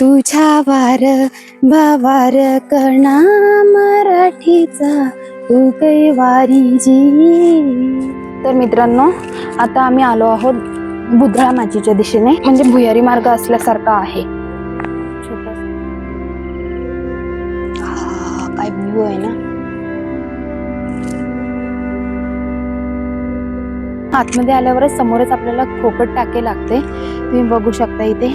तुझ्या वार भावार कणा मराठीचा तू कैवारी जी तर मित्रांनो आता आम्ही आलो आहोत बुधळा माचीच्या दिशेने म्हणजे भुयारी मार्ग असल्यासारखा आहे. काय व्ह्यू आहे ना. आतमध्ये आल्यावरच समोरच आपल्याला खोकट टाके लागते. तुम्ही बघू शकता इथे.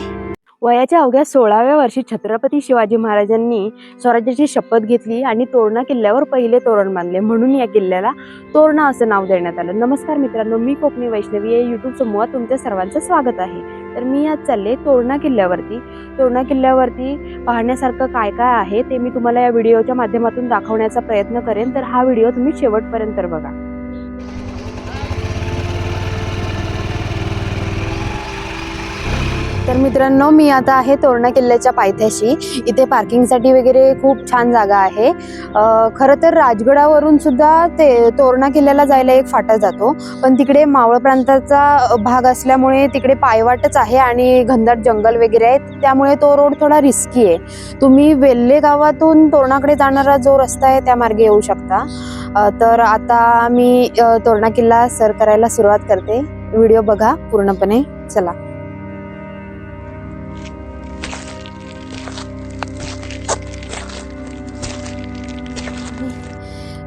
वयाच्या अवघ्या सोळाव्या वर्षी छत्रपती शिवाजी महाराजांनी स्वराज्याची शपथ घेतली आणि तोरणा किल्ल्यावर पहिले तोरण बांधले. म्हणून या किल्ल्याला तोरणा असं नाव देण्यात आलं. नमस्कार मित्रांनो मी कोकणी वैष्णवी या युट्यूब समूहात तुमच्या सर्वांचं स्वागत आहे. तर मी आज चालले तोरणा किल्ल्यावरती. तोरणा किल्ल्यावरती पाहण्यासारखं काय काय आहे ते मी तुम्हाला या व्हिडिओच्या माध्यमातून दाखवण्याचा प्रयत्न करेन. तर हा व्हिडिओ तुम्ही शेवटपर्यंत बघा. तर मित्रांनो मी आता आहे तोरणा किल्ल्याच्या पायथ्याशी. इथे पार्किंगसाठी वगैरे खूप छान जागा आहे. खरं तर राजगडावरून सुद्धा ते तोरणा किल्ल्याला जायला एक फाटा जातो. पण तिकडे मावळ प्रांताचा भाग असल्यामुळे तिकडे पायवाटच आहे आणि घनदाट जंगल वगैरे आहे त्यामुळे तो रोड थोडा रिस्की आहे. तुम्ही वेल्हे गावातून तोरणाकडे जाणारा जो रस्ता आहे त्या मार्गे येऊ शकता. तर आता मी तोरणा किल्ला सर करायला सुरुवात करते. व्हिडिओ बघा पूर्णपणे. चला.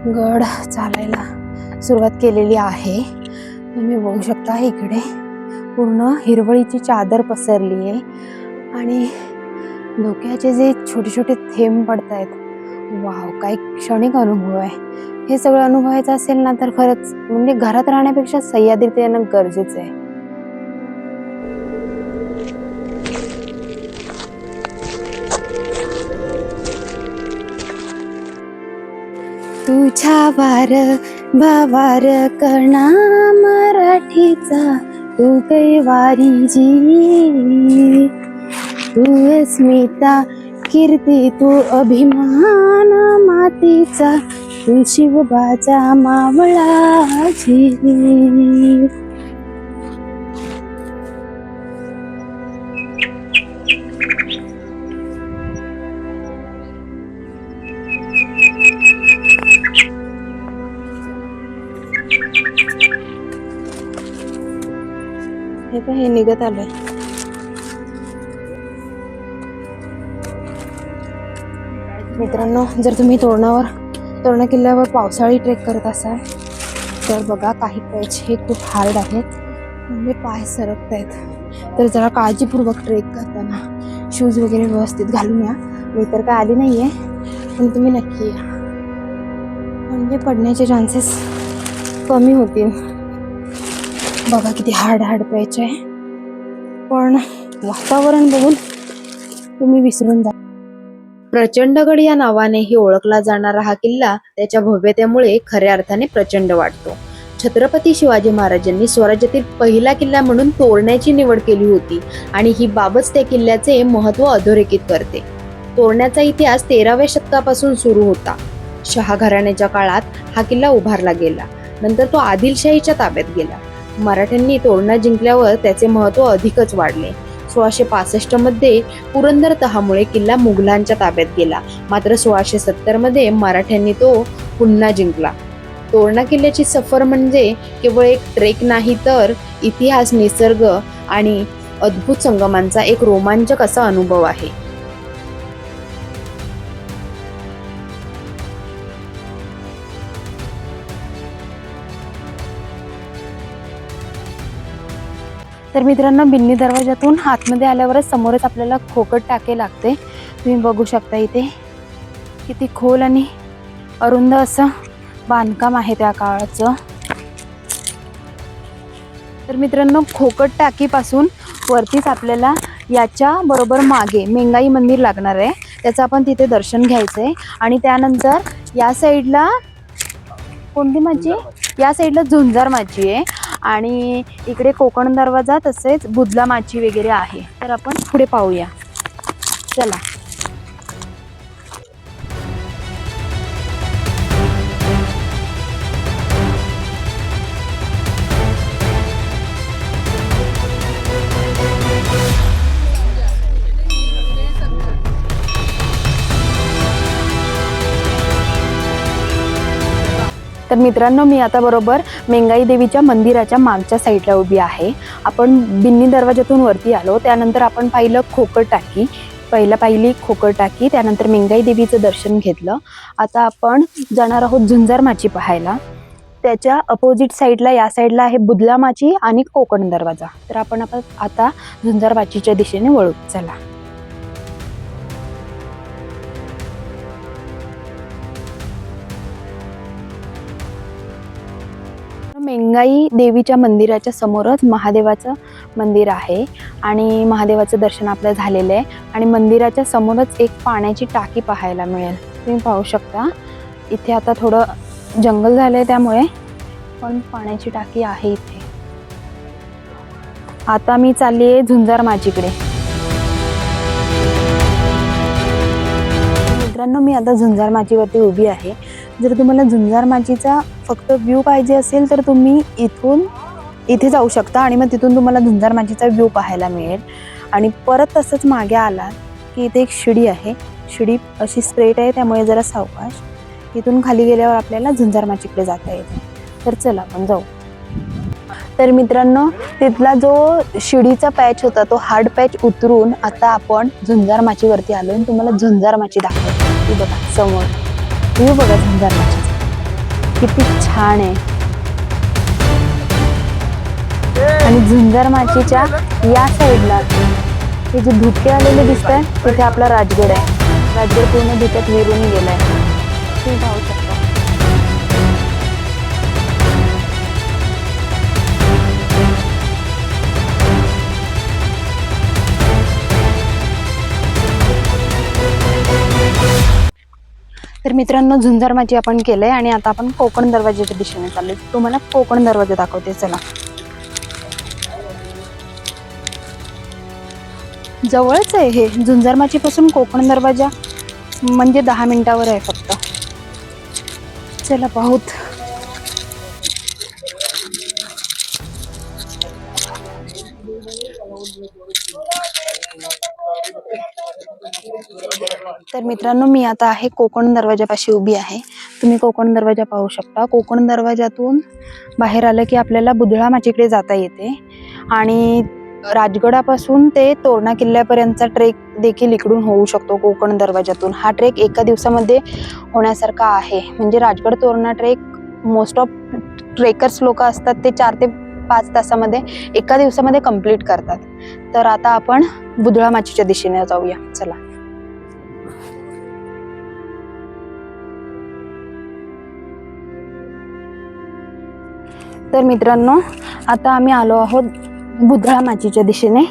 गड चालायला सुरुवात केलेली आहे. तुम्ही बघू शकता इकडे पूर्ण हिरवळीची चादर पसरली आहे आणि धोक्याचे जे छोटे छोटे थेंब पडत आहेत वाव काय क्षणिक अनुभव आहे. हे सगळं अनुभवायचं असेल ना तर खरंच म्हणजे घरात राहण्यापेक्षा सह्याद्रीत येणं गरजेचं आहे. तुझ्या वार भावार कणा मराठीचा तू कैवारी जी. तू अस्मिता कीर्ती तू अभिमान मातीचा तू शिवबाचा मावळा जी. हे हे निघत आलंय? मित्रांनो जर तुम्ही तोरणावर तोरणा किल्ल्यावर पावसाळी ट्रेक करत असाल तर बघा काही पॅच हे खूप हार्ड आहेत. म्हणजे पाय सरकत आहेत तर जरा काळजीपूर्वक ट्रेक करताना शूज वगैरे व्यवस्थित घालून या. मी तर काय आली नाही आहे पण तुम्ही नक्की या. म्हणजे पडण्याचे चान्सेस कमी होतील. बघा किती हार्ड हार्ड पॅच आहे. पण वातावरण बघून तुम्ही विसरून जा. प्रचंडगड या नावानेही ओळखला जाणारा हा किल्ला त्याच्या भव्यतेमुळे खऱ्या अर्थाने प्रचंड वाटतो. छत्रपती शिवाजी महाराजांनी स्वराज्यातील पहिला किल्ला म्हणून तोरण्याची निवड केली होती आणि ही बाबच त्या किल्ल्याचे महत्त्व अधोरेखित करते. तोरण्याचा इतिहास तेराव्या शतकापासून सुरू होता. शहा घराण्याच्या काळात हा किल्ला उभारला गेला. नंतर तो आदिलशाहीच्या ताब्यात गेला. मराठ्यांनी तोरणा जिंकल्यावर त्याचे महत्त्व अधिकच वाढले. सोळाशे पासष्टमध्ये पुरंदर तहामुळे किल्ला मुघलांच्या ताब्यात गेला. मात्र सोळाशे सत्तरमध्ये मराठ्यांनी तो पुन्हा जिंकला. तोरणा किल्ल्याची सफर म्हणजे केवळ एक ट्रेक नाही तर इतिहास निसर्ग आणि अद्भुत संगमांचा एक रोमांचक असा अनुभव आहे. तर मित्रांनो बिन्नी दरवाजातून आतमध्ये आल्यावरच समोरच आपल्याला खोकट टाके लागते. तुम्ही बघू शकता इथे किती खोल आणि अरुंद असं बांधकाम आहे त्या काळाचं. तर मित्रांनो खोकट टाकीपासून वरतीच आपल्याला याच्या बरोबर मागे मेंगाई मंदिर लागणार आहे. त्याचं आपण तिथे दर्शन घ्यायचं आहे आणि त्यानंतर या साईडला कोणती माझी या साईडला झुंजार माझी आहे. आणि इकडे कोकण दरवाजा तसेच बुधला माची वगैरे आहे. तर आपण पुढे पाहूया. चला. तर मित्रांनो मी आता बरोबर मेंगाई देवीच्या मंदिराच्या मागच्या साईडला उभी आहे. आपण बिन्नी दरवाजातून वरती आलो. त्यानंतर आपण पाहिलं खोकर टाकी. पहिला पाहिली खोकर टाकी त्यानंतर मेंगाई देवीचं दर्शन घेतलं. आता आपण जाणार आहोत झुंजार माची पाहायला. त्याच्या अपोजिट साईडला या साईडला आहे बुदलामाची आणि कोकण दरवाजा. तर आपण आपण आता झुंजार माचीच्या दिशेने वळू. चला. मेंगाई देवीच्या मंदिराच्या समोरच महादेवाचं मंदिर आहे. आणि महादेवाचं दर्शन आपलं झालेलं आहे. आणि मंदिराच्या समोरच एक पाण्याची टाकी पाहायला मिळेल. तुम्ही पाहू शकता. इथे आता थोडं जंगल झालं आहे त्यामुळे पण पाण्याची टाकी आहे इथे. आता मी चालली आहे झुंजार माझीकडे. मित्रांनो मी आता झुंजार माझीवरती उभी आहे. जर तुम्हाला झुंजार माचीचा फक्त व्ह्यू पाहिजे असेल तर तुम्ही इथून इथे जाऊ शकता आणि मग तिथून तुम्हाला झुंजार माचीचा व्ह्यू पाहायला मिळेल. आणि परत तसंच मागे आलात की इथे एक शिडी आहे. शिडी अशी स्ट्रेट आहे त्यामुळे जरा सावकाश इथून खाली गेल्यावर आपल्याला झुंजार माचीकडे जाता येते. तर चला आपण जाऊ. तर मित्रांनो तिथला जो शिडीचा पॅच होता तो हार्ड पॅच उतरून आता आपण झुंजार माचीवरती आलो आणि तुम्हाला झुंजार माची दाखवतो. ती बघा समोर. व्ह्यू बघा झुंजार माचीचा किती छान आहे. आणि झुंजार माचीच्या या साईडला हे जे धुके आलेले दिसत आहे तिथे आपला राजगड आहे. राजगड पूर्ण धुक्यात विरून गेलाय. तुम्ही तर मित्रांनो झुंजार माझी आपण केलंय आणि आता आपण कोकण दरवाज्याच्या दिशेने चाललोय. तुम्हाला कोकण दरवाजा दाखवते चला. जवळच आहे हे. झुंजारमाची पासून कोकण दरवाजा म्हणजे दहा मिनिटावर आहे फक्त. चला पाहूत. तर मित्रांनो मी आता आहे कोकण दरवाजापाशी उभी आहे. तुम्ही कोकण दरवाजा पाहू शकता. कोकण दरवाजातून बाहेर आलं की आपल्याला बुधळा माचीकडे जाता येते. आणि राजगडापासून ते तोरणा किल्ल्यापर्यंतचा ट्रेक देखील इकडून होऊ शकतो कोकण दरवाजातून. हा ट्रेक एका दिवसामध्ये होण्यासारखा आहे. म्हणजे Rajgad Torna trek most of trekkers लोक असतात ते चार ते पाच तासामध्ये एका दिवसामध्ये कंप्लीट करतात. तर आता आपण बुधळा माचीच्या दिशेने जाऊया. चला. तर मित्रांनो आता आम्ही आलो आहोत बुधळा माचीच्या दिशेने.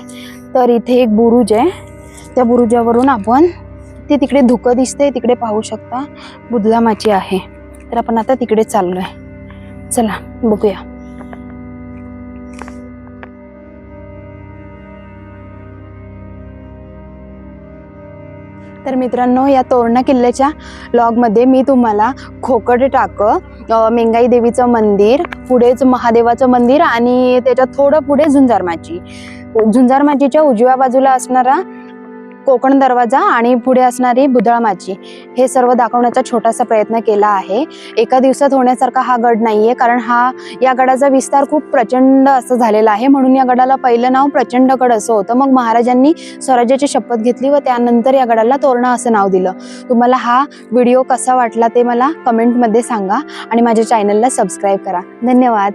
तर इथे एक बुरुज आहे. त्या बुरुजावरून आपण ते तिकडे धुकं दिसते तिकडे पाहू शकता बुधळा माची आहे. तर आपण आता तिकडे चाललोय. चला बघूया. तर मित्रांनो या तोरणा किल्ल्याच्या लॉगमध्ये मी तुम्हाला खोकड टाक मेंगाई देवीचं मंदिर पुढेच महादेवाचं मंदिर आणि त्याच्यात थोडं पुढे झुंजारमाची. झुंजारमाचीच्या उजव्या बाजूला असणारा कोकण दरवाजा आणि पुढे असणारी बुधळमाची हे सर्व दाखवण्याचा छोटासा प्रयत्न केला आहे. एका दिवसात होण्यासारखा हा गड नाही आहे कारण हा या गडाचा विस्तार खूप प्रचंड असं झालेला आहे. म्हणून या गडाला पहिलं नाव प्रचंड गड असं होतं. मग महाराजांनी स्वराज्याची शपथ घेतली व त्यानंतर या गडाला तोरणा असं नाव दिलं. तुम्हाला हा व्हिडिओ कसा वाटला ते मला कमेंटमध्ये सांगा आणि माझ्या चॅनलला सबस्क्राईब करा. धन्यवाद.